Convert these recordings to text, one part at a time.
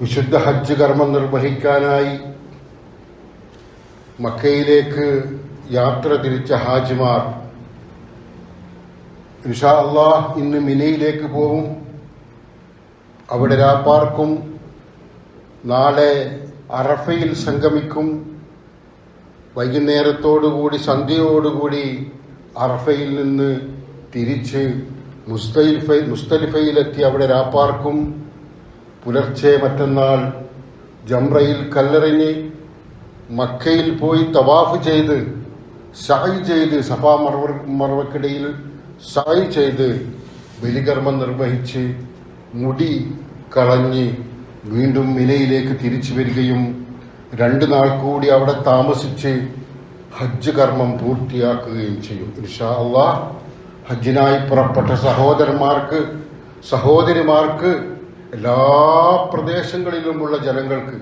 വിശുദ്ധ ഹജ്ജ് കർമ്മം നിർവഹിക്കാനായി മക്കയിലേക്ക് യാത്ര തിരിച്ച ഹാജിമാർ ഇൻഷാ അള്ളാഹ് ഇന്ന് മിനയിലേക്ക് പോവും. അവിടെ രാപ്പാർക്കും നാളെ അറഫയിൽ സംഗമിക്കും. വൈകുന്നേരത്തോടുകൂടി സന്ധ്യയോടുകൂടി അറഫയിൽ നിന്ന് തിരിച്ച് മുസ്തലിഫ മുസ്തലിഫയിലെത്തി അവിടെ രാപ്പാർക്കും പുലർച്ചെ മറ്റന്നാൾ ജംറയിൽ കല്ലെറിഞ്ഞ് മക്കയിൽ പോയി തവാഫ് ചെയ്ത് സായി ചെയ്ത് സഭാ മറവ മറവക്കിടയിൽ സായി ചെയ്ത് ബലികർമ്മം നിർവഹിച്ച് മുടി കളഞ്ഞ് വീണ്ടും മിനയിലേക്ക് തിരിച്ചു വരികയും രണ്ടു നാൾ കൂടി അവിടെ താമസിച്ച് ഹജ്ജ് കർമ്മം പൂർത്തിയാക്കുകയും ചെയ്യും. ഇൻഷാ അള്ളാഹ് ഹജ്ജിനായി പുറപ്പെട്ട സഹോദരന്മാർക്ക് സഹോദരിമാർക്ക് എല്ലാ പ്രദേശങ്ങളിലുമുള്ള ജനങ്ങൾക്ക്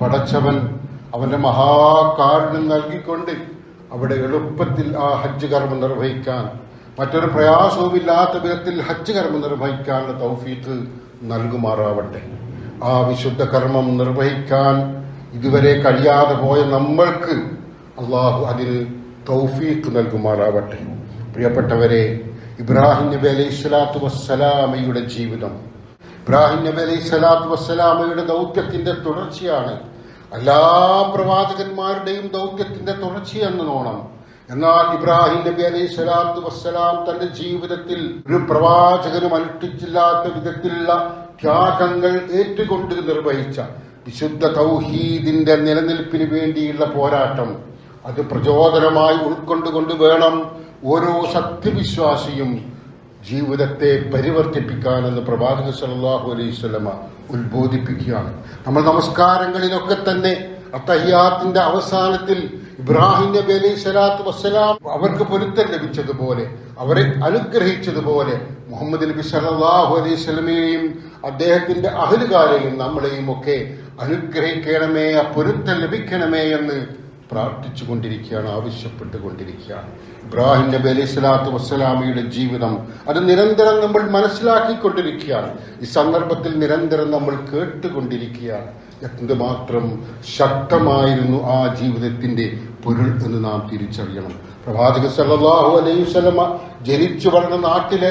പടച്ചവൻ അവന്റെ മഹാകാരുണ്യം നൽകിക്കൊണ്ട് അവിടെ എളുപ്പത്തിൽ ആ ഹജ്ജ് കർമ്മം നിർവഹിക്കാൻ മറ്റൊരു പ്രയാസവുമില്ലാത്ത വിധത്തിൽ ഹജ്ജ് കർമ്മം നിർവഹിക്കാനുള്ള തൗഫീഖ് നൽകുമാറാവട്ടെ. ആ വിശുദ്ധ കർമ്മം നിർവഹിക്കാൻ ഇതുവരെ കഴിയാതെ പോയ നമ്മൾക്ക് അള്ളാഹു അതിൽ തൗഫീക്ക് നൽകുമാറാവട്ടെ. പ്രിയപ്പെട്ടവരെ ഇബ്രാഹിം നബി അലൈഹി സ്വലാത്തു വസ്സലാമയുടെ ജീവിതം ഇബ്രാഹിം നബി അലൈഹി സ്വലാത്തു വസ്സലാമയുടെ ദൗത്യത്തിന്റെ തുടർച്ചയാണ്. എല്ലാ പ്രവാചകന്മാരുടെയും ദൗത്യത്തിന്റെ തുടർച്ചയെന്നോണം എന്നാൽ ഇബ്രാഹിം നബി അലൈഹി സ്വലാത്തു വസ്സലാം തന്റെ ജീവിതത്തിൽ ഒരു പ്രവാചകനും അനുഷ്ഠിച്ചില്ലാത്ത വിധത്തിലുള്ള ത്യാഗങ്ങൾ ഏറ്റുകൊണ്ട് നിർവഹിച്ച വിശുദ്ധ തൗഹീദിന്റെ നിലനിൽപ്പിന് വേണ്ടിയുള്ള പോരാട്ടം. അത് പ്രചോദനമായി ഉൾക്കൊണ്ടുകൊണ്ട് വേണം ഓരോ സത്യവിശ്വാസിയും ജീവിതത്തെ പരിവർത്തിപ്പിക്കാൻ പരിവർത്തിപ്പിക്കാനെന്ന് പ്രവാചക സല്ലല്ലാഹു അലൈഹി സ്വലമ ഉത്ബോധിപ്പിക്കുകയാണ്. നമ്മൾ നമസ്കാരങ്ങളിലൊക്കെ തന്നെ അത്തഹിയാത്തിന്റെ അവസാനത്തിൽ ഇബ്രാഹിം നബി അലൈഹി സ്വലാത്തു വസ്സലാം അവർക്ക് പൊരുത്തം ലഭിച്ചതുപോലെ അവരെ അനുഗ്രഹിച്ചതുപോലെ മുഹമ്മദ് നബി സല്ലാഹു അലൈഹി സ്വലമയെയും അദ്ദേഹത്തിന്റെ അഹലുകാരെയും നമ്മളെയും ഒക്കെ അനുഗ്രഹിക്കണമേ ആ പൊരുത്തം ലഭിക്കണമേ എന്ന് പ്രാർത്ഥിച്ചുകൊണ്ടിരിക്കുകയാണ് ആവശ്യപ്പെട്ടുകൊണ്ടിരിക്കുകയാണ്. ഇബ്രാഹിം നബി അലൈഹി സ്വലാത്തു വസ്സലാമിയുടെ ജീവിതം അത് നിരന്തരം നമ്മൾ മനസ്സിലാക്കിക്കൊണ്ടിരിക്കുകയാണ്. ഈ സന്ദർഭത്തിൽ നിരന്തരം നമ്മൾ കേട്ടുകൊണ്ടിരിക്കുകയാണ് എന്തുമാത്രം ശക്തമായിരുന്നു ആ ജീവിതത്തിന്റെ പൊരുൾ എന്ന് നാം തിരിച്ചറിയണം. പ്രവാചക സല്ലല്ലാഹു അലൈഹി വസല്ലമ ജനിച്ചു വളർന്ന നാട്ടിലെ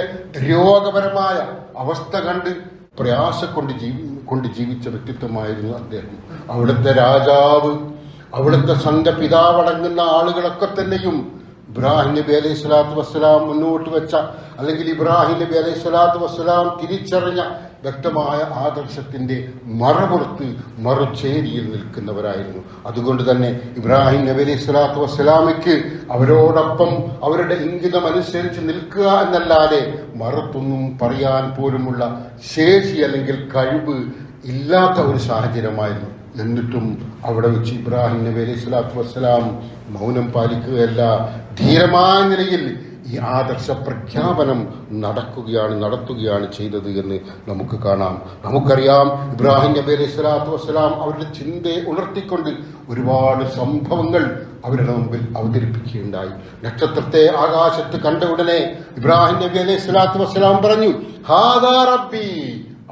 രോഗപരമായ അവസ്ഥ കണ്ട് പ്രയാസക്കൊണ്ട് ജീവി കൊണ്ട് ജീവിച്ച വ്യക്തിത്വമായിരുന്നു അദ്ദേഹം. അവിടുത്തെ രാജാവ് അവിടുത്തെ സ്വന്തം പിതാവടങ്ങുന്ന ആളുകളൊക്കെ തന്നെയും ഇബ്രാഹിം നബി അലൈഹി സ്വലാത്തു വസ്സലാം മുന്നോട്ട് വെച്ച അല്ലെങ്കിൽ ഇബ്രാഹിം നബി അലൈഹി സ്വലാത്തു വസ്സലാം തിരിച്ചറിഞ്ഞ വ്യക്തമായ ആദർശത്തിന്റെ മറപുറത്ത് മറുചേരിയിൽ നിൽക്കുന്നവരായിരുന്നു. അതുകൊണ്ട് തന്നെ ഇബ്രാഹിം നബി അലൈഹി സ്വലാത്തു വസ്സലാമയ്ക്ക് അവരോടൊപ്പം അവരുടെ ഇംഗിതം അനുസരിച്ച് നിൽക്കുക എന്നല്ലാതെ മറുത്തൊന്നും പറയാൻ പോലുമുള്ള ശേഷി അല്ലെങ്കിൽ കഴിവ് ഇല്ലാത്ത ഒരു സാഹചര്യമായിരുന്നു. എന്നിട്ടും അവിടെ വെച്ച് ഇബ്രാഹിം നബി അലൈഹി സ്വലാത്തു വസ്സലാം മൗനം പാലിക്കുകയല്ല. ധീരമായ നിലയിൽ ഈ ആദർശ പ്രഖ്യാപനം നടക്കുകയാണ് നടത്തുകയാണ് ചെയ്തത് എന്ന് നമുക്ക് കാണാം. നമുക്കറിയാം ഇബ്രാഹിം നബി അലൈഹി സ്വലാത്തു വസ്സലാം അവരുടെ ചിന്തയെ ഉണർത്തിക്കൊണ്ട് ഒരുപാട് സംഭവങ്ങൾ അവരുടെ മുമ്പിൽ അവതരിപ്പിക്കുകയുണ്ടായി. നക്ഷത്രത്തെ ആകാശത്ത് കണ്ട ഉടനെ ഇബ്രാഹിം നബി അലൈഹി സ്വലാത്തു വസ്സലാം പറഞ്ഞു ഹാദാ റബ്ബി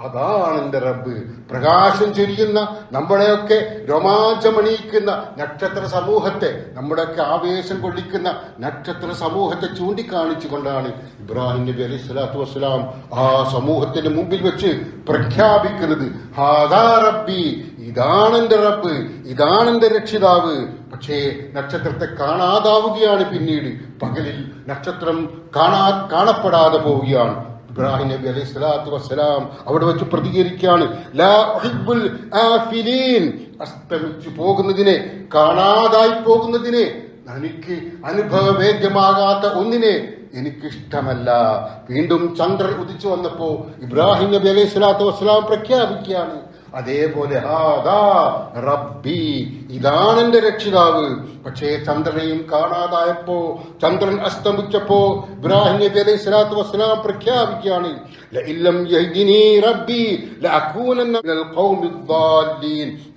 അതാണ് എന്റെ റബ്ബ്. പ്രകാശം ചൊരിയുന്ന നമ്മളെയൊക്കെ രോമാഞ്ചമണിയിക്കുന്ന നക്ഷത്ര സമൂഹത്തെ നമ്മുടെയൊക്കെ ആവേശം കൊള്ളിക്കുന്ന നക്ഷത്ര സമൂഹത്തെ ചൂണ്ടിക്കാണിച്ചു കൊണ്ടാണ് ഇബ്രാഹിം നബി അലൈഹി സ്വലാത്തു വസ്സലാം ആ സമൂഹത്തിന് മുമ്പിൽ വെച്ച് പ്രഖ്യാപിക്കുന്നത്. ഹാദാ റബ്ബി ഇതാണ് എന്റെ റബ്ബ് ഇതാണ് എന്റെ രക്ഷിതാവ്. പക്ഷേ നക്ഷത്രത്തെ കാണാതാവുകയാണ് പിന്നീട്. പകലിൽ നക്ഷത്രം കാണാ കാണപ്പെടാതെ പോവുകയാണ്. ഇബ്രാഹിം നബി അലൈഹി സ്വലാത്തു വസ്സലാം അവിടെ വെച്ച് പ്രതികരിക്കുകയാണ്. അസ്തമിച്ചു പോകുന്നതിനെ കാണാതായി പോകുന്നതിനെ എനിക്ക് അനുഭവവേദ്യമാകാത്ത ഒന്നിനെ എനിക്കിഷ്ടമല്ല. വീണ്ടും ചന്ദ്രൻ ഉദിച്ചു വന്നപ്പോ ഇബ്രാഹിം നബി അലൈഹി സ്വലാത്തു വസ്സലാം പ്രഖ്യാപിക്കുകയാണ്. അതേപോലെ റബ്ബി ഇതാണ് എന്റെ രക്ഷിതാവ്. പക്ഷേ ചന്ദ്രനെയും കാണാതായപ്പോ ചന്ദ്രൻ അസ്തമിച്ചപ്പോ ഇബ്രാഹിം നബി അലൈഹി സ്വലാത്തു വസ്സലാം പ്രഖ്യാപിക്കുകയാണ്.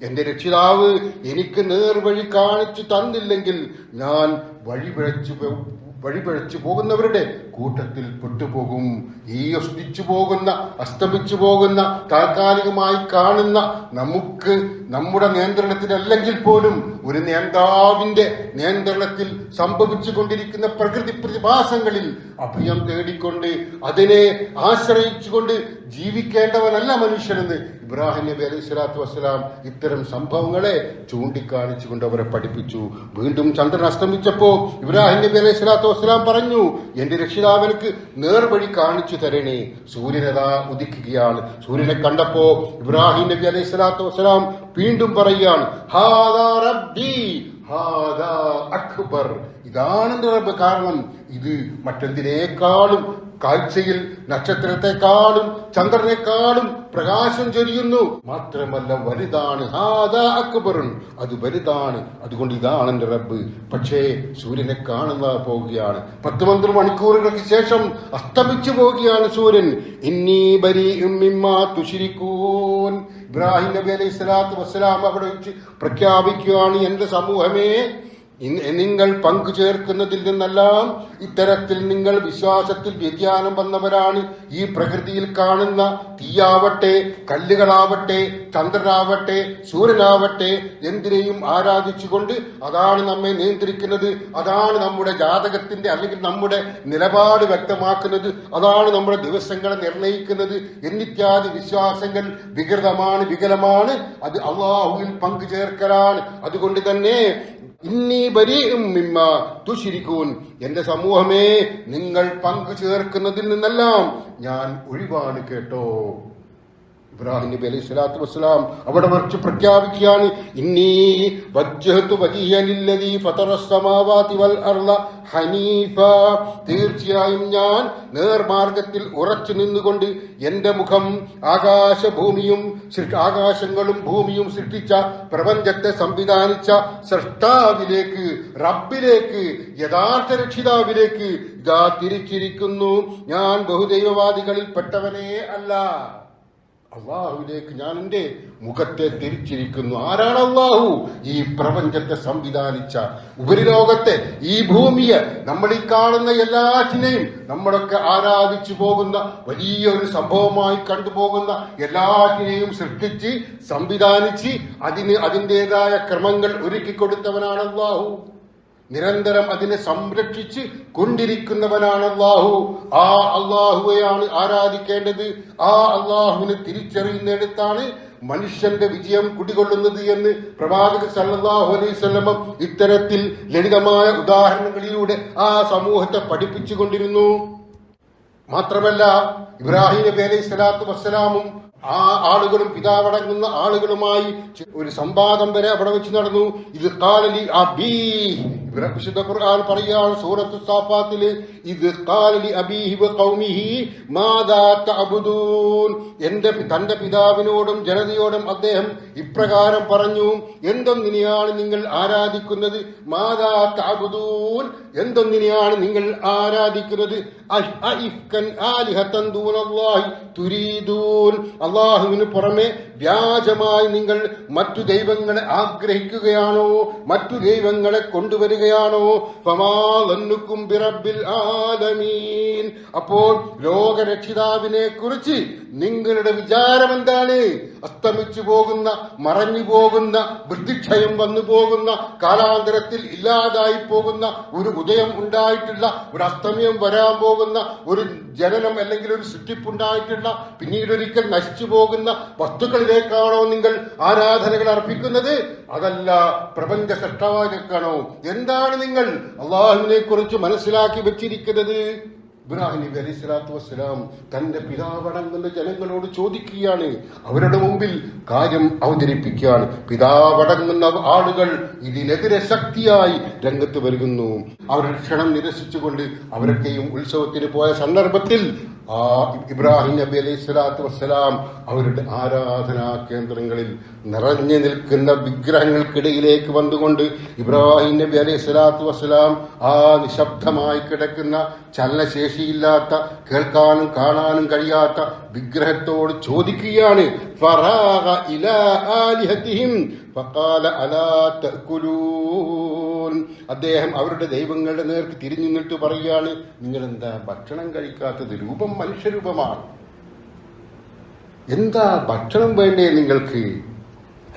എന്റെ രക്ഷിതാവ് എനിക്ക് നേർവഴി കാണിച്ചു തന്നില്ലെങ്കിൽ ഞാൻ വഴിപിഴച്ചു വഴിപഴച്ചു പോകുന്നവരുടെ കൂട്ടത്തിൽ പെട്ടുപോകും. ഈ അസ്തിച്ചു പോകുന്ന അസ്തമിച്ചു പോകുന്ന താൽക്കാലികമായി കാണുന്ന നമുക്ക് നമ്മുടെ നിയന്ത്രണത്തിൽ അല്ലെങ്കിൽ പോലും ഒരു നേതാവിന്റെ നിയന്ത്രണത്തിൽ സംഭവിച്ചു കൊണ്ടിരിക്കുന്ന പ്രകൃതി പ്രതിഭാസങ്ങളിൽ അഭയം തേടിക്കൊണ്ട് അതിനെ ആശ്രയിച്ചുകൊണ്ട് ജീവിക്കേണ്ടവനല്ല മനുഷ്യനെന്ന് ഇബ്രാഹിം നബി അലൈഹി സ്വലാത്തു വസ്സലാം ഇത്തരം സംഭവങ്ങളെ ചൂണ്ടിക്കാണിച്ചുകൊണ്ട് അവരെ പഠിപ്പിച്ചു. വീണ്ടും ചന്ദ്രൻ അസ്തമിച്ചപ്പോ ഇബ്രാഹിം നബി അലൈഹി സ്വലാത്തു വസ്സലാം പറഞ്ഞു എന്റെ രക്ഷിതാവിനക്ക് നേർവഴി കാണിച്ചു തരണേ. സൂര്യനതാ ഉദിക്കുകയാണ്. സൂര്യനെ കണ്ടപ്പോ ഇബ്രാഹിം നബി അലൈഹി സ്വലാത്തു വസ്സലാം വീണ്ടും പറയുകയാണ് അക്ബർ. ഇതാണ് കാരണം. ഇത് മറ്റെന്തിനേക്കാളും കാഴ്ചയിൽ നക്ഷത്രത്തെക്കാളും ചന്ദ്രനേക്കാളും പ്രകാശം ചൊരിയുന്നു. മാത്രമല്ല വലുതാണ് ഹാദാ അക്ബറുൻ അത് വലുതാണ്. അതുകൊണ്ട് ഇതാണ് എന്റെ റബ്ബ്. പക്ഷേ സൂര്യനെ കാണുന്ന പോവുകയാണ്. പത്ത് പന്ത്രണ്ട് മണിക്കൂറുകൾക്ക് ശേഷം അസ്തമിച്ചു പോവുകയാണ് സൂര്യൻ. ഇന്നീ ബരി തുഷിരിക്കൂൻ ഇബ്രാഹിം നബി അലൈഹി സ്വലാത്തു വസ്സലാം അവിടെ വെച്ച് പ്രഖ്യാപിക്കുകയാണ് എന്റെ സമൂഹമേ. നിങ്ങൾ പങ്കു ചേർക്കുന്നതിൽ നിന്നെല്ലാം ഇത്തരത്തിൽ നിങ്ങൾ വിശ്വാസത്തിൽ വ്യതിയാനം വന്നവരാണ്. ഈ പ്രകൃതിയിൽ കാണുന്ന തീയാവട്ടെ കല്ലുകളാവട്ടെ ചന്ദ്രനാവട്ടെ സൂര്യനാവട്ടെ എന്തിനേയും ആരാധിച്ചുകൊണ്ട് അതാണ് നമ്മെ നിയന്ത്രിക്കുന്നത്. അതാണ് നമ്മുടെ ജാതകത്തിന്റെ അല്ലെങ്കിൽ നമ്മുടെ നിലപാട് വ്യക്തമാക്കുന്നത്. അതാണ് നമ്മുടെ ദിവസങ്ങളെ നിർണയിക്കുന്നത്. എന്നിത്യാദി വിശ്വാസങ്ങൾ വികൃതമാണ് വികലമാണ്. അത് അള്ളാഹുവിൽ പങ്കു ചേർക്കലാണ്. അതുകൊണ്ട് തന്നെ എന്റെ സമൂഹമേ നിങ്ങൾ പങ്കു ചേർക്കുന്നതിൽ നിന്നെല്ലാം ഞാൻ ഒഴിവാണ് കേട്ടോ. ഇബ്രാഹിം നബി അലൈഹി സ്വലാത്തു വസ്സലാം അവിടെ മറിച്ച് പ്രഖ്യാപിക്കുകയാണ് ഇന്നീ വജ്ജഹത്തു വജിയലില്ലദീ ഫതറസ്സമാവാതി വൽ അർള ഹനീഫ. തീർച്ചയായും ഞാൻ നേർമാർഗത്തിൽ ഉറച്ചു നിന്നുകൊണ്ട് എന്റെ മുഖം ആകാശഭൂമിയും ആകാശങ്ങളും ഭൂമിയും സൃഷ്ടിച്ച പ്രപഞ്ചത്തെ സംവിധാനിച്ച സൃഷ്ടാവിലേക്ക് റബ്ബിലേക്ക് യഥാർത്ഥ രക്ഷിതാവിലേക്ക് ഇതാ തിരിച്ചിരിക്കുന്നു. ഞാൻ ബഹുദൈവവാദികളിൽ പെട്ടവനേ അല്ല. അള്ളാഹുവിലേക്ക് ഞാൻ എന്റെ മുഖത്തെ തിരിച്ചിരിക്കുന്നു. ആരാണ് അള്ളാഹു? ഈ പ്രപഞ്ചത്തെ സംവിധാനിച്ച ഉപരിലോകത്തെ ഈ ഭൂമിയെ നമ്മൾ ഈ കാണുന്ന എല്ലാറ്റിനെയും നമ്മളൊക്കെ ആരാധിച്ചു പോകുന്ന വലിയൊരു സംഭവമായി കണ്ടുപോകുന്ന എല്ലാറ്റിനെയും സൃഷ്ടിച്ച് സംവിധാനിച്ച് അതിന് അതിന്റെതായ ക്രമങ്ങൾ ഒരുക്കി കൊടുത്തവനാണ് അള്ളാഹു. നിരന്തരം അതിനെ സംരക്ഷിച്ച് കൊണ്ടിരിക്കുന്നവനാണ് അള്ളാഹു ആ അള്ളാഹുവെയാണ് ആരാധിക്കേണ്ടത്. ആ അള്ളാഹുവിനെ തിരിച്ചറിയുന്നിടത്താണ് മനുഷ്യന്റെ വിജയം കുടികൊള്ളുന്നത് എന്ന് പ്രവാചക സല്ലാഹു അലൈഹി വസല്ലം ഇത്തരത്തിൽ ലളിതമായ ഉദാഹരണങ്ങളിലൂടെ ആ സമൂഹത്തെ പഠിപ്പിച്ചുകൊണ്ടിരുന്നു. മാത്രമല്ല ഇബ്രാഹിം നബി അലൈഹി സ്വലാത്തു വസ്സലാമും ആ ആളുകളും പിതാവടങ്ങുന്ന ആളുകളുമായി ഒരു സംവാദം വരെ അവിടെ വെച്ച് നടന്നു. ഇത് കാലലി ഇവിടെ എന്റെ തന്റെ പിതാവിനോടും ജനതയോടും അദ്ദേഹം ഇപ്രകാരം പറഞ്ഞു എന്തൊന്നിനെയാണ് നിങ്ങൾ ആരാധിക്കുന്നത്? മാതാ തഅബുദൂൻ. എന്തൊന്നിനെയാണ് നിങ്ങൾ ആരാധിക്കുന്നത്? അള്ളാഹുവിന് പുറമെ വ്യാജമായി നിങ്ങൾ മറ്റു ദൈവങ്ങളെ ആഗ്രഹിക്കുകയാണോ? മറ്റു ദൈവങ്ങളെ കൊണ്ടുവരികയാണോ പമാലന്നുക്കും ബിറബിൽ ആലമീൻ. അപ്പോൾ ലോകരക്ഷിതാവിനെ കുറിച്ച് നിങ്ങളുടെ വിചാരം എന്താണ്? അസ്തമിച്ചു പോകുന്ന മറഞ്ഞു പോകുന്ന വൃദ്ധിക്ഷയം വന്നു പോകുന്ന കാലാന്തരത്തിൽ ഇല്ലാതായി പോകുന്ന ഒരു ഉദയം ഉണ്ടായിട്ടുള്ള ഒരു അസ്തമയം വരാൻ പോകുന്ന ഒരു ജനനം അല്ലെങ്കിൽ ഒരു സൃഷ്ടിപ്പുണ്ടായിട്ടുള്ള പിന്നീട് ഒരിക്കൽ നശിച്ചു പോകുന്ന വസ്തുക്കളിലേക്കാണോ നിങ്ങൾ ആരാധനകൾ അർപ്പിക്കുന്നത്? അതല്ല പ്രപഞ്ച സൃഷ്ടാവിലേക്കാണോ എന്താണ് നിങ്ങൾ അള്ളാഹുവിനെ കുറിച്ച് മനസ്സിലാക്കി വെച്ചിരിക്കുന്നത്? ഇബ്രാഹിം നബി അലൈഹി സ്വലാത്തു വസ്സലാം തന്റെ പിതാവടങ്ങുന്ന ജനങ്ങളോട് ചോദിക്കുകയാണ്. അവരുടെ മുമ്പിൽ കാര്യം അവതരിപ്പിക്കുകയാണ്. പിതാവടങ്ങുന്ന ആളുകൾ ഇതിനെതിരെ ശക്തിയായി രംഗത്ത് വരുന്നു. അവരുടെ ക്ഷണം നിരസിച്ചുകൊണ്ട് അവരൊക്കെയും ഉത്സവത്തിന് പോയ സന്ദർഭത്തിൽ ആ ഇബ്രാഹിം നബി അലൈഹി സ്വലാത്തു വസ്സലാം അവരുടെ ആരാധനാ കേന്ദ്രങ്ങളിൽ നിറഞ്ഞു നിൽക്കുന്ന വിഗ്രഹങ്ങൾക്കിടയിലേക്ക് വന്നുകൊണ്ട് ഇബ്രാഹിം നബി അലൈഹി സ്വലാത്തു വസ്സലാം ആ നിശബ്ദമായി കിടക്കുന്ന ചലനശേഷിയില്ലാത്ത കേൾക്കാനും കാണാനും കഴിയാത്ത വിഗ്രഹത്തോട് ചോദിക്കുകയാണ് ഫറാഹ ഇലാ ആലിഹത്തിഹിം? ഫഖാല അലാ തഅകുലൂൻ. അദ്ദേഹം അവരുടെ ദൈവങ്ങളുടെ നേർക്ക് തിരിഞ്ഞു നിന്നിട്ട് പറയുകയാണ് നിങ്ങൾ എന്താ ഭക്ഷണം കഴിക്കാത്തത്? രൂപം മനുഷ്യരൂപമാണ്. എന്താ ഭക്ഷണം വേണ്ടേ നിങ്ങൾക്ക്?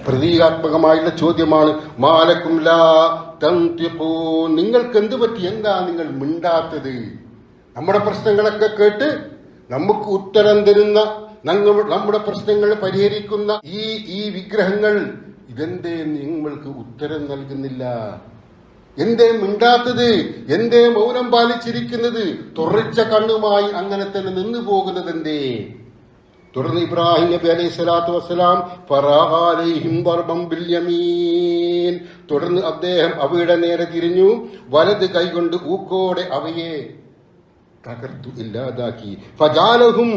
പ്രതീകാത്മകമായുള്ള ചോദ്യമാണ്. മാലക്കും ലാ തന്തിഖൂ. നിങ്ങൾക്ക് എന്ത് പറ്റി? എന്താ നിങ്ങൾ മിണ്ടാത്തത്? നമ്മുടെ പ്രശ്നങ്ങളൊക്കെ കേട്ട് നമുക്ക് ഉത്തരം തരുന്ന നമ്മുടെ പ്രശ്നങ്ങൾ പരിഹരിക്കുന്ന ഈ ഈ വിഗ്രഹങ്ങൾ ഇതെന്തേ നിങ്ങൾക്ക് ഉത്തരം നൽകുന്നില്ല? എന്തേ മിണ്ടാത്തത്? എന്തേ മൗനം പാലിച്ചിരിക്കുന്നത്? തുറച്ച കണ്ണുമായി അങ്ങനെ തന്നെ നിന്നു പോകുന്നത് എന്തേ? തുടർന്ന് ഇബ്രാഹിം നബി അലൈഹി സ്വലാത്തു വസ്സലാം തുടർന്ന് അദ്ദേഹം അവയുടെ നേരെ തിരിഞ്ഞു വലത് കൈകൊണ്ട് ഊക്കോടെ അവയെ തകർത്തു ഇല്ലാതാക്കി. ഫജാലഹും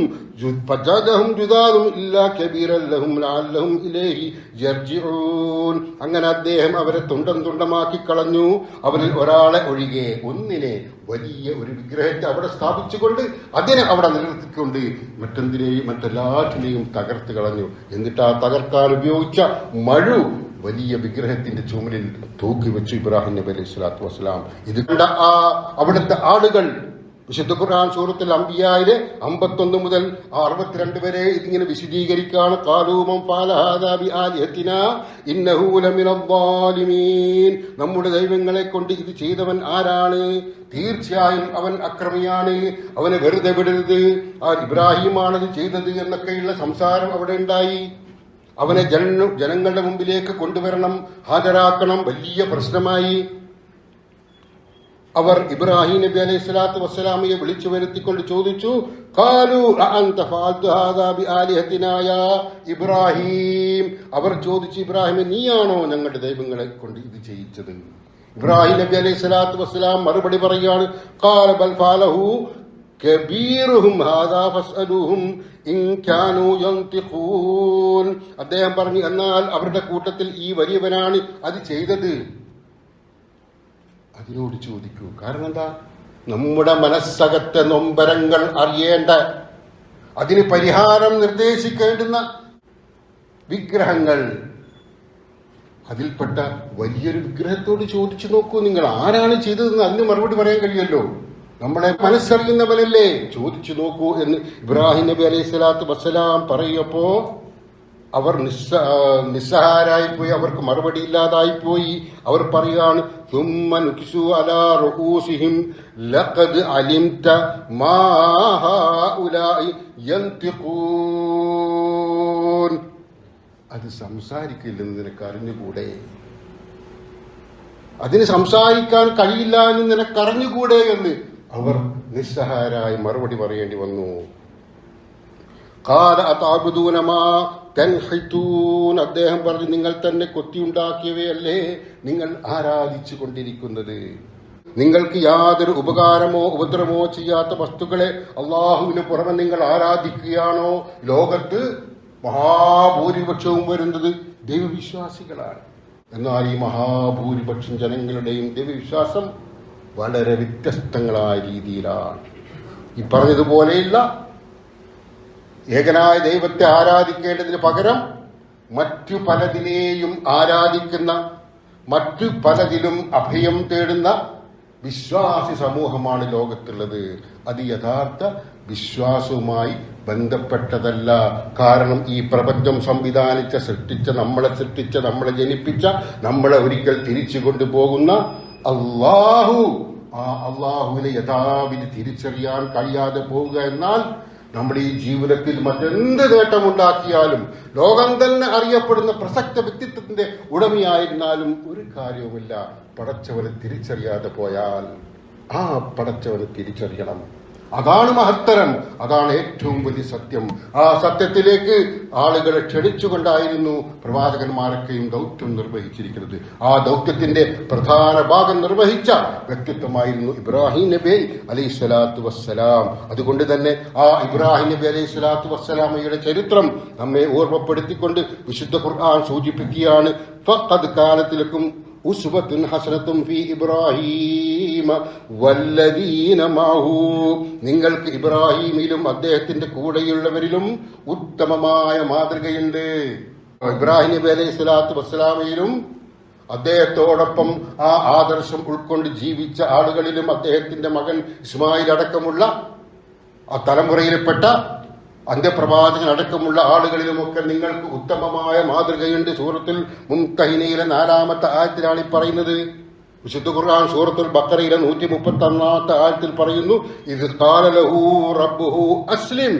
ലഹും ലഅല്ലഹും ഇലൈഹി യർജിഊൻ. അങ്ങനെ അദ്ദേഹം അവരെ തുണ്ടം തുണ്ടമാക്കി കളഞ്ഞു. അവരിൽ ഒരാളെ ഒഴികെ ഒന്നിനെ വലിയ ഒരു വിഗ്രഹത്തെ അവിടെ സ്ഥാപിച്ചുകൊണ്ട് അതിനെ അവിടെ നിലനിർത്തിക്കൊണ്ട് മറ്റെന്തിനെയും മറ്റെല്ലാറ്റിനെയും തകർത്ത് കളഞ്ഞു. എന്നിട്ട് ആ തകർക്കാൻ ഉപയോഗിച്ച മഴു വലിയ വിഗ്രഹത്തിന്റെ ചുമലിൽ തൂക്കി വെച്ചു ഇബ്രാഹിം നബി അലൈഹി സ്വലാത്തു വസ്സലാം. ഇത് കണ്ട ആ അവിടുത്തെ ആളുകൾ വിശുദ്ധ ഖുർആൻ സൂറത്തിൽ അമ്പിയായിലെ അമ്പത്തൊന്ന് മുതൽ അറുപത്തിരണ്ട് വരെ ഇതിങ്ങനെ വിശദീകരിക്കാണ് കാലൂമം പാലഹാദാബി നമ്മുടെ ദൈവങ്ങളെ കൊണ്ട് ഇത് ചെയ്തവൻ ആരാണ്? തീർച്ചയായും അവൻ അക്രമിയാണ്. അവനെ വെറുതെ വിടരുത്. ആ ഇബ്രാഹിമാണത് ചെയ്തത് എന്നൊക്കെയുള്ള സംസാരം അവിടെ ഉണ്ടായി. അവനെ ജന ജനങ്ങളുടെ മുമ്പിലേക്ക് കൊണ്ടുവരണം ഹാജരാക്കണം. വലിയ പ്രശ്നമായി. അവർ ഇബ്രാഹിം നബി അലൈഹി സ്വലാത്തു വസ്സലാമിയെ വിളിച്ചു വരുത്തിക്കൊണ്ട് ചോദിച്ചു കാലു ഇബ്രാഹിം അവർ ചോദിച്ചു ഇബ്രാഹിം നീയാണോ ഞങ്ങളുടെ ദൈവങ്ങളെ കൊണ്ട് ഇത് ചെയ്യിച്ചത്? ഇബ്രാഹിം നബി അലൈഹി സ്വലാത്തു വസ്സലാം മറുപടി പറയുകയാണ് അദ്ദേഹം പറഞ്ഞു എന്നാൽ അവരുടെ കൂട്ടത്തിൽ ഈ വലിയവനാണ് അത് ചെയ്തത്. അതിനോട് ചോദിക്കൂ. കാരണം എന്താ നമ്മുടെ മനസ്സകത്തെ നൊമ്പരങ്ങൾ അറിയേണ്ട അതിന് പരിഹാരം നിർദ്ദേശിക്കേണ്ടുന്ന വിഗ്രഹങ്ങൾ. അതിൽപ്പെട്ട വലിയൊരു വിഗ്രഹത്തോട് ചോദിച്ചു നോക്കൂ നിങ്ങൾ. ആരാണ് ചെയ്തതെന്ന് അതിന് മറുപടി പറയാൻ കഴിയുമല്ലോ. നമ്മളെ മനസ്സറിയുന്നവനല്ലേ? ചോദിച്ചു നോക്കൂ എന്ന് ഇബ്രാഹിം നബി അലൈഹി സ്വലാത്തു വസ്സലാം പറയപ്പോ അവർ നിസ്സ നിസ്സഹാരായിപ്പോയി അവർക്ക് മറുപടി ഇല്ലാതായിപ്പോയി അവർ പറയുകയാണ് അത് സംസാരിക്കില്ലെന്ന് നിനക്കറിഞ്ഞുകൂടെ അതിന് സംസാരിക്കാൻ കഴിയില്ല എന്ന് നിനക്കറിഞ്ഞുകൂടെ എന്ന് അവർ നിസ്സഹാരായി മറുപടി പറയേണ്ടി വന്നു. അദ്ദേഹം പറഞ്ഞു നിങ്ങൾ തന്നെ കൊത്തിയുണ്ടാക്കിയവയല്ലേ നിങ്ങൾ ആരാധിച്ചു കൊണ്ടിരിക്കുന്നത് നിങ്ങൾക്ക് യാതൊരു ഉപകാരമോ ഉപദ്രവമോ ചെയ്യാത്ത വസ്തുക്കളെ അള്ളാഹുവിന് പുറമെ നിങ്ങൾ ആരാധിക്കുകയാണോ? ലോകത്ത് മഹാഭൂരിപക്ഷവും വരുന്നത് ദൈവവിശ്വാസികളാണ്. എന്നാൽ ഈ മഹാഭൂരിപക്ഷം ജനങ്ങളുടെയും ദൈവവിശ്വാസം വളരെ വ്യത്യസ്തങ്ങളായ രീതിയിലാണ്. ഈ പറഞ്ഞതുപോലെയുള്ള ഏകനായ ദൈവത്തെ ആരാധിക്കേണ്ടതിന് പകരം മറ്റു പലതിനെയും ആരാധിക്കുന്ന മറ്റു പലതിലും അഭയം തേടുന്ന വിശ്വാസി സമൂഹമാണ് ലോകത്തുള്ളത്. അത് യഥാർത്ഥ വിശ്വാസവുമായി ബന്ധപ്പെട്ടതല്ല. കാരണം ഈ പ്രപഞ്ചം സംവിധാനിച്ച സൃഷ്ടിച്ച നമ്മളെ സൃഷ്ടിച്ച നമ്മളെ ജനിപ്പിച്ച നമ്മളെ ഒരിക്കൽ തിരിച്ചു കൊണ്ടുപോകുന്ന അള്ളാഹു ആ അള്ളാഹുവിനെ യഥാവിധി തിരിച്ചറിയാൻ കഴിയാതെ പോവുക എന്നാൽ നമ്മുടെ ഈ ജീവിതത്തിൽ മറ്റെന്ത് നേട്ടമുണ്ടാക്കിയാലും ലോകം തന്നെ അറിയപ്പെടുന്ന പ്രസക്ത വ്യക്തിത്വത്തിന്റെ ഉടമയായിരുന്നാലും ഒരു കാര്യവുമില്ല. പടച്ചവനെ തിരിച്ചറിയാതെ പോയാൽ ആ പടച്ചവനെ തിരിച്ചറിയണം. അതാണ് മഹത്തരം അതാണ് ഏറ്റവും വലിയ സത്യം. ആ സത്യത്തിലേക്ക് ആളുകളെ ക്ഷണിച്ചുകൊണ്ടായിരുന്നു പ്രവാചകന്മാരൊക്കെയും ദൗത്യം നിർവഹിച്ചിരിക്കുന്നത്. ആ ദൗത്യത്തിന്റെ പ്രധാന ഭാഗം നിർവഹിച്ച വ്യക്തിത്വമായിരുന്നു ഇബ്രാഹിം നബി അലൈഹി സ്വലാത്തു വസ്സലാം. അതുകൊണ്ട് തന്നെ ആ ഇബ്രാഹിം നബി അലൈഹി സ്വലാത്തു വസ്സലാമയുടെ ചരിത്രം നമ്മെ ഓർമ്മപ്പെടുത്തിക്കൊണ്ട് വിശുദ്ധ ഖുർആൻ സൂചിപ്പിക്കുകയാണ് ഫഖദ് കാലത്തിലേക്കും ഉസ്വത്തുൻ ഹസനത്തും ഫി ഇബ്രാഹീമ വല്ലദീന മാഹു. നിങ്ങൾക്ക് ഇബ്രാഹിമിലും അദ്ദേഹത്തിന്റെ കൂടെയുള്ളവരിലും ഉത്തമമായ മാതൃകയുണ്ട്. ഇബ്രാഹിം നബി അലൈഹി സ്വലാത്തു വസ്സലാമയിലും അദ്ദേഹത്തോടൊപ്പം ആ ആദർശം ഉൾക്കൊണ്ട് ജീവിച്ച ആളുകളിലും അദ്ദേഹത്തിന്റെ മകൻ ഇസ്മായിൽ അടക്കമുള്ള ആ തലമുറയിൽപ്പെട്ട അന്ത്യപ്രവാചകൻ അടക്കമുള്ള ആളുകളിലുമൊക്കെ നിങ്ങൾക്ക് ഉത്തമമായ മാതൃകയുണ്ട്. സൂറത്തുൽ മുംതഹിനയിലെ നാലാമത്തെ ആയത്തിലാണ് ഈ പറയുന്നത്. വിശുദ്ധ ഖുർആൻ സൂറത്തുൽ ബക്കറയിലെ നൂറ്റി മുപ്പത്തി ഒന്നാമത്തെ ആയത്തിൽ പറയുന്നു ഇത് റബ്ബുഹു അസ്ലിം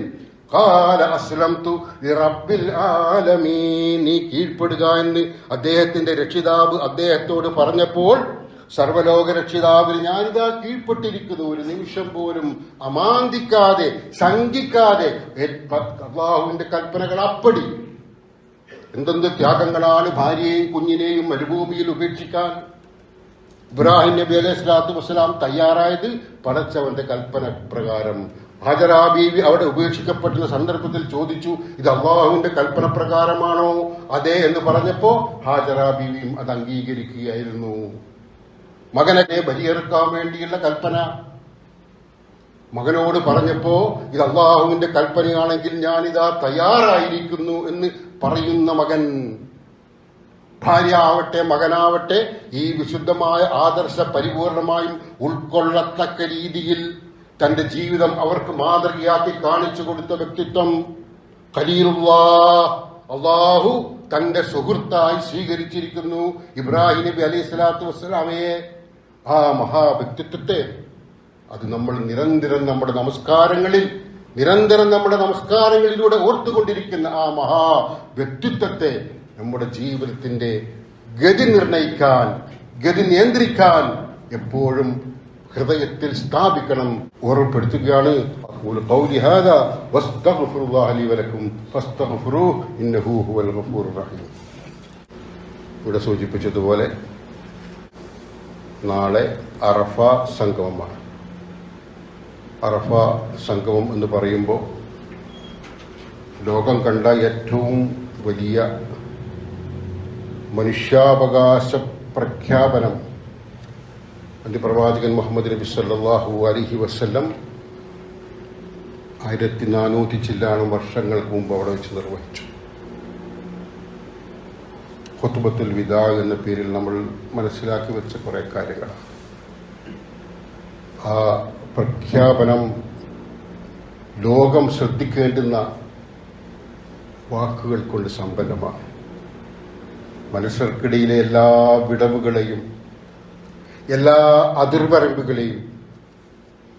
നീ കീഴ്പ്പെടുക എന്ന് അദ്ദേഹത്തിന്റെ രക്ഷിതാവ് അദ്ദേഹത്തോട് പറഞ്ഞപ്പോൾ സർവലോക രക്ഷിതാവിന് ഞാനിതാ കീഴ്പ്പെട്ടിരിക്കുന്നു. ഒരു നിമിഷം പോലും അമാന്തിക്കാതെ ശങ്കിക്കാതെ. അള്ളാഹുവിന്റെ കൽപ്പനകൾ അപ്പടി. എന്തെന്ത് ത്യാഗങ്ങളാണ് ഭാര്യയെയും കുഞ്ഞിനെയും മരുഭൂമിയിൽ ഉപേക്ഷിക്കാൻ? ഇബ്രാഹിം നബി അലൈഹി സ്വലാത്തു വസ്സലാം തയ്യാറായത് പടച്ചവന്റെ കൽപ്പന പ്രകാരം. ഹാജറാ ബീവി അവിടെ ഉപേക്ഷിക്കപ്പെടുന്ന സന്ദർഭത്തിൽ ചോദിച്ചു ഇത് അള്ളാഹുവിന്റെ കൽപ്പന പ്രകാരമാണോ? അതെ എന്ന് പറഞ്ഞപ്പോ ഹാജറാ ബീവിയും അത് അംഗീകരിക്കുകയായിരുന്നു. മകനെ ബലിയെറുക്കാൻ വേണ്ടിയുള്ള കൽപ്പന? മകനോട് പറഞ്ഞപ്പോ ഇത് അള്ളാഹുവിന്റെ കൽപ്പനയാണെങ്കിൽ ഞാനിതാ തയ്യാറായിരിക്കുന്നു എന്ന് പറയുന്ന മകൻ. ഭാര്യ ആവട്ടെ മകനാവട്ടെ ഈ വിശുദ്ധമായ ആദർശ പരിപൂർണമായും ഉൾക്കൊള്ളത്തക്ക രീതിയിൽ തന്റെ ജീവിതം അവർക്ക് മാതൃകയാക്കി കാണിച്ചു കൊടുത്ത വ്യക്തിത്വം ഖലീലുള്ളാ അള്ളാഹു തന്റെ സുഹൃത്തായി സ്വീകരിച്ചിരിക്കുന്നു ഇബ്രാഹിം നബി അലൈഹി സ്വലാത്തു വസ്സലാമയെ. ആ മഹാവ്യക്തിത്വത്തെ അത് നമ്മൾ നിരന്തരം നമ്മുടെ നമസ്കാരങ്ങളിൽ നിരന്തരം നമ്മുടെ നമസ്കാരങ്ങളിലൂടെ ഓർത്തുകൊണ്ടിരിക്കുന്ന ആ മഹാ വ്യക്തിത്വത്തെ നമ്മുടെ ജീവിതത്തിന്റെ ഗതി നിർണയിക്കാൻ ഗതി നിയന്ത്രിക്കാൻ എപ്പോഴും ഹൃദയത്തിൽ സ്ഥാപിക്കണം ഓർമ്മപ്പെടുത്തുകയാണ്. ഇവിടെ സൂചിപ്പിച്ചതുപോലെ നാളെ അറഫ സംഗമമാണ്. അറഫ സംഗമം എന്ന് പറയുമ്പോൾ ലോകം കണ്ട ഏറ്റവും വലിയ മനുഷ്യാവകാശ പ്രഖ്യാപനം. അന്ത്യപ്രവാചകൻ മുഹമ്മദ് നബി സല്ലാഹു അലഹി വസ്ല്ലം ആയിരത്തി നാനൂറ്റി ചില്ലാണ് വർഷങ്ങൾക്ക് മുമ്പ് അവിടെ വെച്ച് നിർവഹിച്ചു. ഹുത്തുബത്തുൽ വിദാ എന്ന പേരിൽ നമ്മൾ മനസ്സിലാക്കി വെച്ച കുറെ കാര്യങ്ങൾ ആ പ്രഖ്യാപനം ലോകം ശ്രദ്ധിക്കേണ്ടുന്ന വാക്കുകൾ കൊണ്ട് സമ്പന്നമാണ്. മനുഷ്യർക്കിടയിലെ എല്ലാ വിടവുകളെയും എല്ലാ അതിർവരമ്പുകളെയും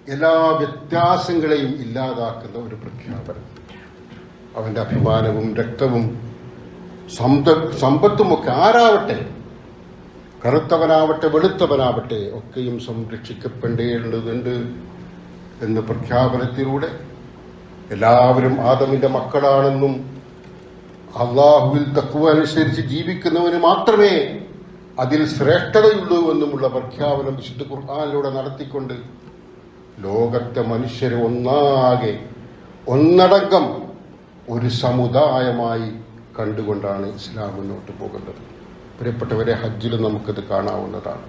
എല്ലാ വ്യത്യാസങ്ങളെയും ഇല്ലാതാക്കുന്ന ഒരു പ്രഖ്യാപനം. അവന്റെ അഭിമാനവും രക്തവും സമ്പത്തുമൊക്കെ ആരാവട്ടെ? കറുത്തവനാവട്ടെ വെളുത്തവനാവട്ടെ ഒക്കെയും സംരക്ഷിക്കപ്പെടേണ്ടതുണ്ട് എന്ന പ്രഖ്യാപനത്തിലൂടെ എല്ലാവരും ആദമിന്റെ മക്കളാണെന്നും അള്ളാഹുവിൽ തക്കുവ അനുസരിച്ച് ജീവിക്കുന്നവന് മാത്രമേ അതിൽ ശ്രേഷ്ഠതയുള്ളൂ എന്നുമുള്ള പ്രഖ്യാപനം വിശുദ്ധ ഖുർആാനിലൂടെ നടത്തിക്കൊണ്ട് ലോകത്തെ മനുഷ്യരെ ഒന്നാകെ ഒന്നടങ്കം ഒരു സമുദായമായി കണ്ടുകൊണ്ടാണ് ഇസ്ലാം മുന്നോട്ട് പോകുന്നത് പ്രിയപ്പെട്ടവരെ ഹജ്ജിൽ നമുക്കത് കാണാവുന്നതാണ്.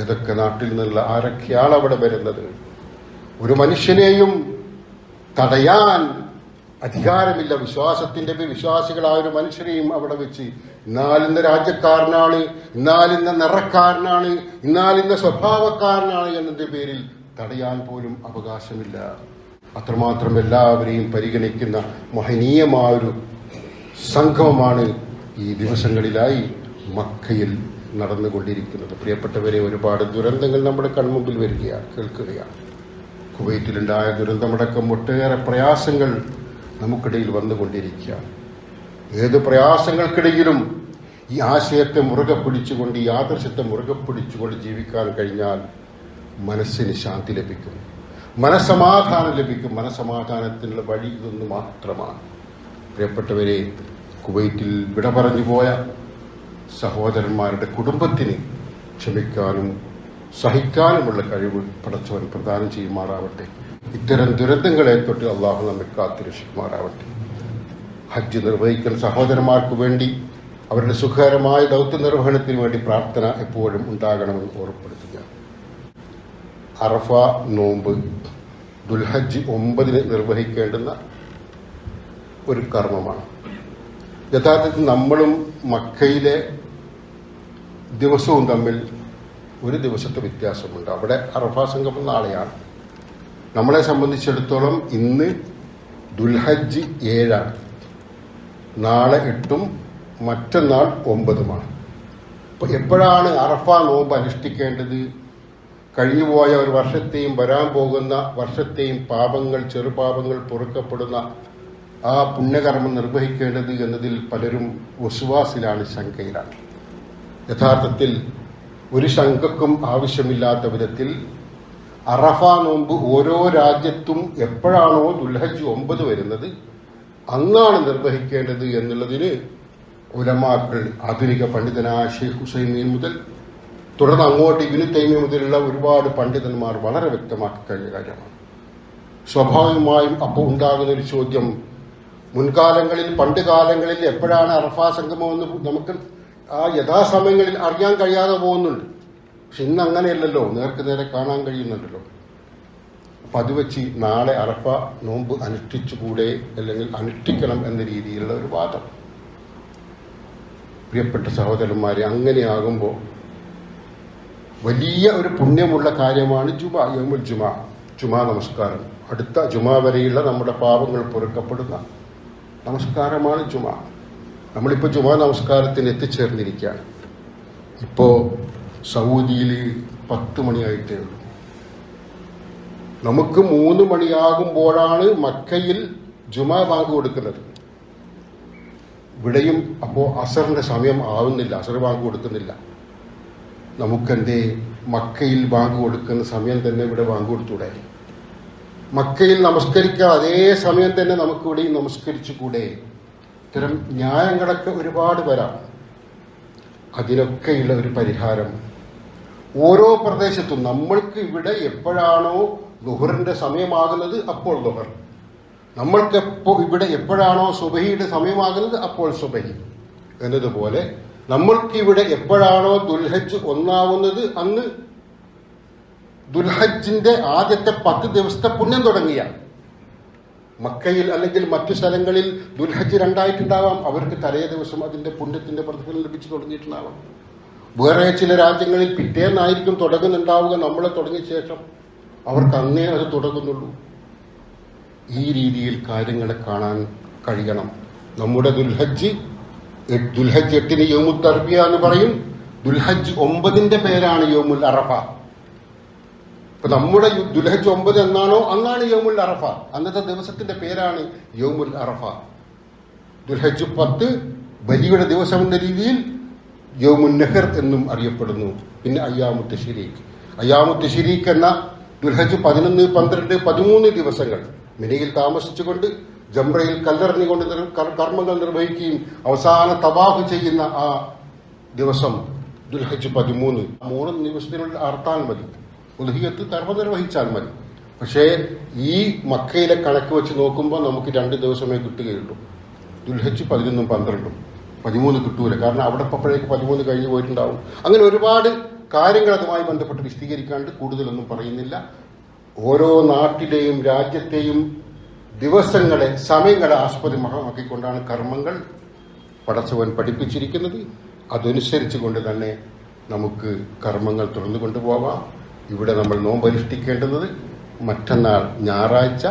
ഏതൊക്കെ നാട്ടിൽ നിന്നുള്ള ആരൊക്കെയാണ് അവിടെ വരുന്നത്? ഒരു മനുഷ്യനെയും തടയാൻ അധികാരമില്ല. വിശ്വാസത്തിന്റെ വിശ്വാസികളായ ഒരു മനുഷ്യനെയും അവിടെ വെച്ച് ഇന്നാലിന്ന രാജ്യക്കാരനാണ് ഇന്നാലിന്ന നിറക്കാരനാണ് ഇന്നാലിന്ന സ്വഭാവക്കാരനാണ് എന്നതിന്റെ പേരിൽ തടയാൻ പോലും അവകാശമില്ല. അത്രമാത്രം എല്ലാവരെയും പരിഗണിക്കുന്ന മഹനീയമായൊരു സംഗമമാണ് ഈ ദിവസങ്ങളിലായി മക്കയിൽ നടന്നുകൊണ്ടിരിക്കുന്നത്. പ്രിയപ്പെട്ടവരെ ഒരുപാട് ദുരന്തങ്ങൾ നമ്മുടെ കൺമുമ്പിൽ വരികയാണ് കേൾക്കുകയാണ്. കുവൈറ്റിലുണ്ടായ ദുരന്തമടക്കം ഒട്ടേറെ പ്രയാസങ്ങൾ നമുക്കിടയിൽ വന്നുകൊണ്ടിരിക്കുകയാണ്. ഏത് പ്രയാസങ്ങൾക്കിടയിലും ഈ ആശയത്തെ മുറുകെ പിടിച്ചുകൊണ്ട് ഈ ആദർശത്തെ മുറുകെ പിടിച്ചുകൊണ്ട് ജീവിക്കാൻ കഴിഞ്ഞാൽ മനസ്സിന് ശാന്തി ലഭിക്കും. മനസമാധാനം ലഭിക്കും. മനസമാധാനത്തിനുള്ള വഴി ഇതൊന്നു മാത്രമാണ്. പ്രിയപ്പെട്ടവരെ കുവൈറ്റിൽ വിട പറഞ്ഞു പോയ സഹോദരന്മാരുടെ കുടുംബത്തിന് ക്ഷമിക്കാനും സഹിക്കാനുമുള്ള കഴിവ് പടച്ചവൻ പ്രദാനം ചെയ്യുമാറാവട്ടെ. ഇത്തരം ദുരന്തങ്ങളെ തൊട്ട് അള്ളാഹു നമ്മെ കാത്തിരക്ഷിക്കുമാറാവട്ടെ. ഹജ്ജ് നിർവഹിക്കുന്ന സഹോദരന്മാർക്ക് വേണ്ടി അവരുടെ സുഖകരമായ ദൗത്യ നിർവഹണത്തിന് വേണ്ടി പ്രാർത്ഥന എപ്പോഴും ഉണ്ടാകണമെന്ന് ഓർമ്മപ്പെടുത്തുക. അറഫ നോമ്പ് ദുൽഹജ്ജ് ഒമ്പതിന് നിർവഹിക്കേണ്ടുന്ന ഒരു കർമ്മമാണ്. യഥാർത്ഥത്തിൽ നമ്മളും മക്കയിലെ ദിവസവും തമ്മിൽ ഒരു ദിവസത്തെ വ്യത്യാസമുണ്ട്. അവിടെ അറഫാ സംഗമം നാളെയാണ് നമ്മളെ സംബന്ധിച്ചിടത്തോളം ഇന്ന് ദുൽഹജ്ജ് ഏഴാണ്. നാളെ എട്ടും മറ്റന്നാൾ ഒമ്പതുമാണ്. അപ്പൊ എപ്പോഴാണ് അറഫ നോമ്പ് അനുഷ്ഠിക്കേണ്ടത്? കഴിഞ്ഞുപോയ ഒരു വർഷത്തെയും വരാൻ പോകുന്ന വർഷത്തെയും പാപങ്ങൾ ചെറുപാപങ്ങൾ പൊറുക്കപ്പെടുന്ന ആ പുണ്യകർമ്മം നിർവഹിക്കേണ്ടത് എന്നതിൽ പലരും വസുവാസിലാണ് ശങ്കയിലാണ്. യഥാർത്ഥത്തിൽ ഒരു ശങ്കക്കും ആവശ്യമില്ലാത്ത വിധത്തിൽ അറഫ നോമ്പ് ഓരോ രാജ്യത്തും എപ്പോഴാണോ ദുൽഹജ് ഒമ്പത് വരുന്നത് അന്നാണ് നിർവഹിക്കേണ്ടത് എന്നുള്ളതിന് ഉലമാക്കൾ ആധുനിക പണ്ഡിതനായ ഷെയ്ഖ് ഹുസൈമീൻ മുതൽ തുടർന്ന് അങ്ങോട്ട് ഇബിനു തൈമി മുതലുള്ള ഒരുപാട് പണ്ഡിതന്മാർ വളരെ വ്യക്തമാക്കി കഴിഞ്ഞ കാര്യമാണ്. സ്വാഭാവികമായും അപ്പോൾ ഉണ്ടാകുന്ന ഒരു ചോദ്യം മുൻകാലങ്ങളിൽ പണ്ട് കാലങ്ങളിൽ എപ്പോഴാണ് അറഫാ സംഗമമെന്ന് നമുക്ക് ആ യഥാസമയങ്ങളിൽ അറിയാൻ കഴിയാതെ പോകുന്നുണ്ട്. പക്ഷെ ഇന്ന് അങ്ങനെയല്ലല്ലോ നേർക്ക് നേരെ കാണാൻ കഴിയുന്നുണ്ടല്ലോ. അപ്പൊ അത് വെച്ച് നാളെ അറഫ നോമ്പ് അനുഷ്ഠിച്ചുകൂടെ അല്ലെങ്കിൽ അനുഷ്ഠിക്കണം എന്ന രീതിയിലുള്ള ഒരു വാദം. പ്രിയപ്പെട്ട സഹോദരന്മാരെ അങ്ങനെയാകുമ്പോൾ വലിയ ഒരു പുണ്യമുള്ള കാര്യമാണ് ജുമ യോമുൽ ജുമ. ജുമാ നമസ്കാരം. അടുത്ത ജുമാ വരെയുള്ള നമ്മുടെ പാപങ്ങൾ പൊറുക്കപ്പെടുന്ന നമസ്കാരമാണ് ജുമ. നമ്മളിപ്പോൾ ജുമാ നമസ്കാരത്തിന് എത്തിച്ചേർന്നിരിക്കുകയാണ്. ഇപ്പോ സൗദിയിൽ പത്ത് മണിയായിട്ടേ ഉള്ളൂ. നമുക്ക് മൂന്ന് മണിയാകുമ്പോഴാണ് മക്കയിൽ ജുമാ ബാങ്ക് കൊടുക്കുന്നത്. ഇവിടെയും അപ്പോ അസറിന്റെ സമയം ആവുന്നില്ല അസർ ബാങ്ക് കൊടുക്കുന്നില്ല. നമുക്കെന്തേ മക്കയിൽ ബാങ്ക് കൊടുക്കുന്ന സമയം തന്നെ ഇവിടെ ബാങ്ക് കൊടുത്തൂടെ? മക്കയിൽ നമസ്കരിക്കാൻ അതേ സമയം തന്നെ ഇവിടെ നമസ്കരിച്ചുകൂടെ? ഇത്തരം ന്യായങ്ങളൊക്കെ ഒരുപാട് വരാം. അതിനൊക്കെയുള്ള ഒരു പരിഹാരം. ഓരോ പ്രദേശത്തും നമ്മൾക്ക് ഇവിടെ എപ്പോഴാണോ ലുഹറിന്റെ സമയമാകുന്നത് അപ്പോൾ ലുഹർ നമ്മൾക്ക് എപ്പോ ഇവിടെ എപ്പോഴാണോ സുബഹിയുടെ സമയമാകുന്നത് അപ്പോൾ സുബഹി. എന്നതുപോലെ നമ്മൾക്ക് ഇവിടെ എപ്പോഴാണോ ദുൽഹജ് ഒന്നാവുന്നത് അന്ന് ദുൽഹജിന്റെ ആദ്യത്തെ പത്ത് ദിവസത്തെ പുണ്യം തുടങ്ങിയ മക്കയിൽ അല്ലെങ്കിൽ മറ്റു സ്ഥലങ്ങളിൽ ദുൽഹജ് രണ്ടായിട്ടുണ്ടാവാം. അവർക്ക് തലേ ദിവസം അതിന്റെ പുണ്യത്തിന്റെ പ്രതിഫലം ലഭിച്ചു തുടങ്ങിയിട്ടുണ്ടാവാം. വേറെ ചില രാജ്യങ്ങളിൽ പിറ്റേന്നായിരിക്കും തുടങ്ങുന്നുണ്ടാവുക നമ്മളെ തുടങ്ങിയ ശേഷം. അവർക്ക് അന്നേ അത് തുടങ്ങുന്നുള്ളൂ. ഈ രീതിയിൽ കാര്യങ്ങളെ കാണാൻ കഴിയണം. നമ്മുടെ ദുൽഹജ്ജ് ദുൽഹജ് ദുൽഹജ്ജ് എട്ടിന് യോമുൽ തർബിയ എന്ന് പറയും. ദുൽഹജ്ജ് ഒമ്പതിന്റെ പേരാണ് യോമുൽ അറഫ. ഇപ്പൊ നമ്മുടെ ദുലഹജ് ഒമ്പത് എന്നാണോ? അന്നാണ് യോമുൽ അറഫ. അന്നത്തെ ദിവസത്തിന്റെ പേരാണ് യോമുൽ അറഫ. ദുൽഹജ് പത്ത് ബലിയുടെ ദിവസം എന്ന രീതിയിൽ യോമുൻ നെഹർ എന്നും അറിയപ്പെടുന്നു. പിന്നെ അയ്യാമുത്ത് ഷിരീഖ് അയ്യാമുത്ത് ഷിരീഖ് എന്ന ദുൽഹജ് പതിനൊന്ന് പന്ത്രണ്ട് പതിമൂന്ന് ദിവസങ്ങൾ മിനയിൽ താമസിച്ചുകൊണ്ട് ജംറയിൽ കല്ലെറിഞ്ഞുകൊണ്ട് കർമ്മങ്ങൾ നിർവഹിക്കുകയും അവസാന തബാഹ് ചെയ്യുന്ന ആ ദിവസം ദുൽഹജ് പതിമൂന്ന്. മൂന്ന് ദിവസത്തിനുള്ളിൽ അർത്താൽ മതി. ഉൽഹിയത്ത് കർമ്മ നിർവഹിച്ചാൽ മതി. പക്ഷേ ഈ മക്കയിലെ കണക്ക് വെച്ച് നോക്കുമ്പോൾ നമുക്ക് രണ്ട് ദിവസമേ കിട്ടുകയുള്ളൂ. ദുൽഹച്ച് പതിനൊന്നും പന്ത്രണ്ടും. പതിമൂന്ന് കിട്ടൂല. കാരണം അവിടെ അപ്പോഴേക്ക് പതിമൂന്ന് കഴിഞ്ഞു പോയിട്ടുണ്ടാവും. അങ്ങനെ ഒരുപാട് കാര്യങ്ങൾ അതുമായി ബന്ധപ്പെട്ട് വിശദീകരിക്കാണ്ട് കൂടുതലൊന്നും പറയുന്നില്ല. ഓരോ നാട്ടിലെയും രാജ്യത്തെയും ദിവസങ്ങളെ സമയങ്ങളെ ആസ്പദമാക്കിക്കൊണ്ടാണ് കർമ്മങ്ങൾ പടച്ചവൻ പഠിപ്പിച്ചിരിക്കുന്നത്. അതനുസരിച്ച് കൊണ്ട് തന്നെ നമുക്ക് കർമ്മങ്ങൾ തുറന്നു കൊണ്ടുപോവാം. ഇവിടെ നമ്മൾ നോമ്പ് നോമ്പനുഷ്ഠിക്കേണ്ടുന്നത് മറ്റന്നാൾ ഞായറാഴ്ച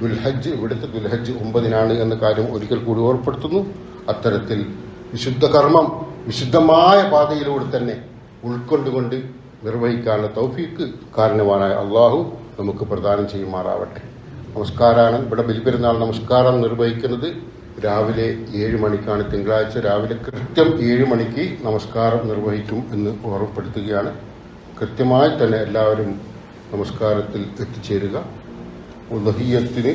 ദുൽഹജ്ജ് ഇവിടുത്തെ ദുൽഹജ്ജ് ഒമ്പതിനാണ് എന്ന കാര്യം ഒരിക്കൽ കൂടി ഓർപ്പെടുത്തുന്നു. അത്തരത്തിൽ വിശുദ്ധ കർമ്മം വിശുദ്ധമായ പാതയിലൂടെ തന്നെ ഉൾക്കൊണ്ടുകൊണ്ട് നിർവഹിക്കാനുള്ള തൗഫീക്ക് കാരണവാനായ അള്ളാഹു നമുക്ക് പ്രദാനം ചെയ്യുമാറാവട്ടെ. നമസ്കാരമാണ് ഇവിടെ ബലിപെരുന്നാൾ നമസ്കാരം നിർവഹിക്കുന്നത് രാവിലെ ഏഴ് മണിക്കാണ്. തിങ്കളാഴ്ച രാവിലെ കൃത്യം ഏഴ് മണിക്ക് നമസ്കാരം നിർവഹിക്കും എന്ന് ഓർമ്മപ്പെടുത്തുകയാണ്. കൃത്യമായി തന്നെ എല്ലാവരും നമസ്കാരത്തിൽ എത്തിച്ചേരുക. ഉദഹീയത്തിന്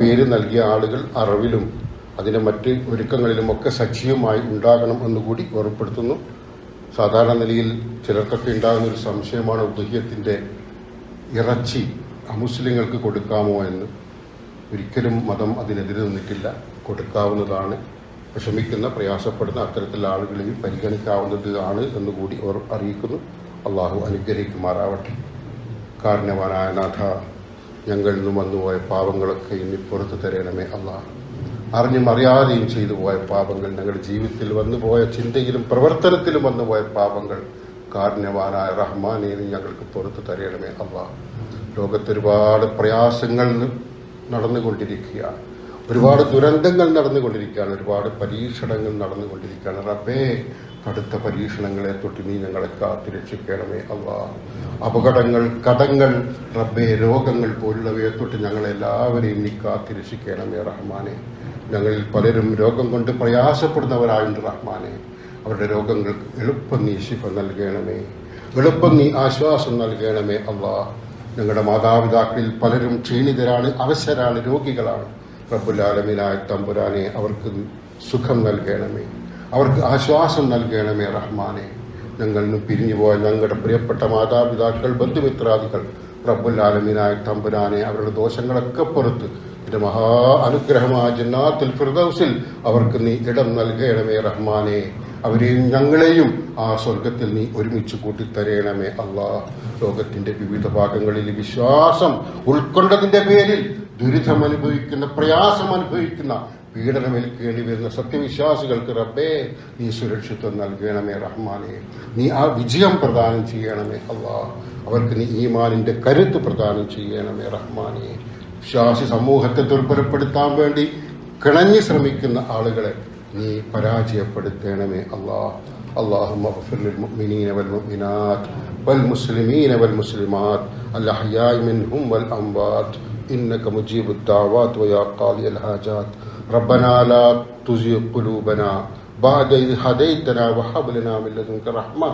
പേര് നൽകിയ ആളുകൾ അറിവിലും അതിന്റെ മറ്റ് ഒരുക്കങ്ങളിലുമൊക്കെ സജീവമായി ഉണ്ടാകണം എന്നുകൂടി ഓർമ്മപ്പെടുത്തുന്നു സാധാരണ നിലയിൽ ചിലർക്കൊക്കെ ഉണ്ടാകുന്ന ഒരു സംശയമാണ് ഉദഹീയത്തിന്റെ ഇറച്ചി അമുസ്ലിങ്ങൾക്ക് കൊടുക്കാമോ എന്ന്. ഒരിക്കലും മതം അതിനെതിരെ നിന്നിട്ടില്ല. കൊടുക്കാവുന്നതാണ് വിഷമിക്കുന്ന പ്രയാസപ്പെടുന്ന അത്തരത്തിലുള്ള ആളുകളെയും പരിഗണിക്കാവുന്നത് ആണ് എന്നുകൂടി അറിയിക്കുന്നു. അള്ളാഹു അനുഗ്രഹിക്കുമാറാവട്ടെ. കാരണവാനായ നാഥ ഞങ്ങളിൽ നിന്നും വന്നുപോയ പാപങ്ങളൊക്കെ ഇനി പുറത്തു തരണമേ അള്ളാഹ് അറിഞ്ഞും അറിയാതെയും ചെയ്തു പോയ പാപങ്ങൾ ഞങ്ങളുടെ ജീവിതത്തിൽ വന്നുപോയ ചിന്തയിലും പ്രവർത്തനത്തിലും വന്നുപോയ പാപങ്ങൾ കാരുണ്യവാനായ റഹ്മാനെ നീ ഞങ്ങൾക്ക് പുറത്തു തരണമേ അള്ളാഹ് ലോകത്ത് ഒരുപാട് പ്രയാസങ്ങൾ നടന്നുകൊണ്ടിരിക്കുകയാണ്. ഒരുപാട് ദുരന്തങ്ങൾ നടന്നുകൊണ്ടിരിക്കുകയാണ്. ഒരുപാട് പരീക്ഷണങ്ങൾ നടന്നുകൊണ്ടിരിക്കുകയാണ്. റബ്ബേ കടുത്ത പരീക്ഷണങ്ങളെ തൊട്ട് നീ ഞങ്ങളെ കാത്തിരക്ഷിക്കണമേ അള്ളാ. അപകടങ്ങൾ കടങ്ങൾ റബ്ബെ രോഗങ്ങൾ പോലുള്ളവയെ തൊട്ട് ഞങ്ങളെല്ലാവരെയും നീ കാത്തിരക്ഷിക്കണമേ റഹ്മാനെ. ഞങ്ങളിൽ പലരും രോഗം കൊണ്ട് പ്രയാസപ്പെടുന്നവരായുണ്ട് റഹ്മാനെ. അവരുടെ രോഗങ്ങൾക്ക് എളുപ്പം നീ ശിഫ നൽകണമേ. എളുപ്പം നീ ആശ്വാസം നൽകണമേ അള്ളാ. ഞങ്ങളുടെ മാതാപിതാക്കളിൽ പലരും ക്ഷീണിതരാണ് അവശരാണ് രോഗികളാണ്. പ്രബുലാലമിനായ തമ്പുരാനെ അവർക്ക് സുഖം നൽകണമേ. അവർക്ക് ആശ്വാസം നൽകണമേ റഹ്മാനെ. ഞങ്ങളിൽ നിന്ന് പിരിഞ്ഞുപോയ ഞങ്ങളുടെ പ്രിയപ്പെട്ട മാതാപിതാക്കൾ ബന്ധുമിത്രാദികൾ റബ്ബുലാലമീനായ തമ്പുരാനെ അവരുടെ ദോഷങ്ങളൊക്കെ പുറത്ത് എന്റെ മഹാ അനുഗ്രഹമായ ജന്നാത്തുൽ ഫിർദൌസിൽ അവർക്ക് നീ ഇടം നൽകണമേ റഹ്മാനെ. അവരെയും ഞങ്ങളെയും ആ സ്വർഗത്തിൽ നീ ഒരുമിച്ച് കൂട്ടിത്തരയണമേ അള്ളാ ലോകത്തിന്റെ വിവിധ ഭാഗങ്ങളിൽ വിശ്വാസം ഉൾക്കൊണ്ടതിന്റെ പേരിൽ ദുരിതം അനുഭവിക്കുന്ന പ്രയാസം അനുഭവിക്കുന്ന പീഡനമേൽക്കേണ്ടി വരുന്ന സത്യവിശ്വാസികൾക്ക് റബ്ബേ നീ സുരക്ഷിത്വം നൽകണമേ റഹ്മാനെ നീ ആ വിജയം പ്രദാനം ചെയ്യണമേ അള്ളാ അവർക്ക് നീ ഈമാനിന്റെ കരുത്ത് പ്രദാനം ചെയ്യണമേ റഹ്മാനെ വിശ്വാസി സമൂഹത്തെ ദുർബലപ്പെടുത്താൻ വേണ്ടി കിണഞ്ഞു ശ്രമിക്കുന്ന ആളുകളെ നീ പരാജയപ്പെടുത്തണമേ അള്ളാ اللهم اغفر للمؤمنين والمؤمنات والمسلمين والمسلمات الأحياء منهم والأموات إنك مجيب الدعوات ويا قاضي الحاجات ربنا لا تزغ قلوبنا بعد إذ هديتنا وهب لنا من لدنك رحمة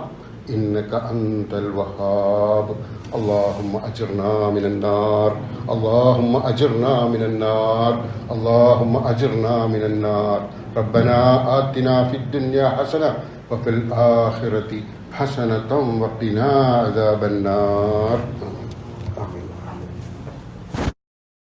إنك أنت الوهاب. اللهم أجرنا من النار. اللهم أجرنا من النار. اللهم أجرنا من النار. ربنا آتنا في الدنيا حسنة وفي الآخرة حسنة وقنا عذاب النار.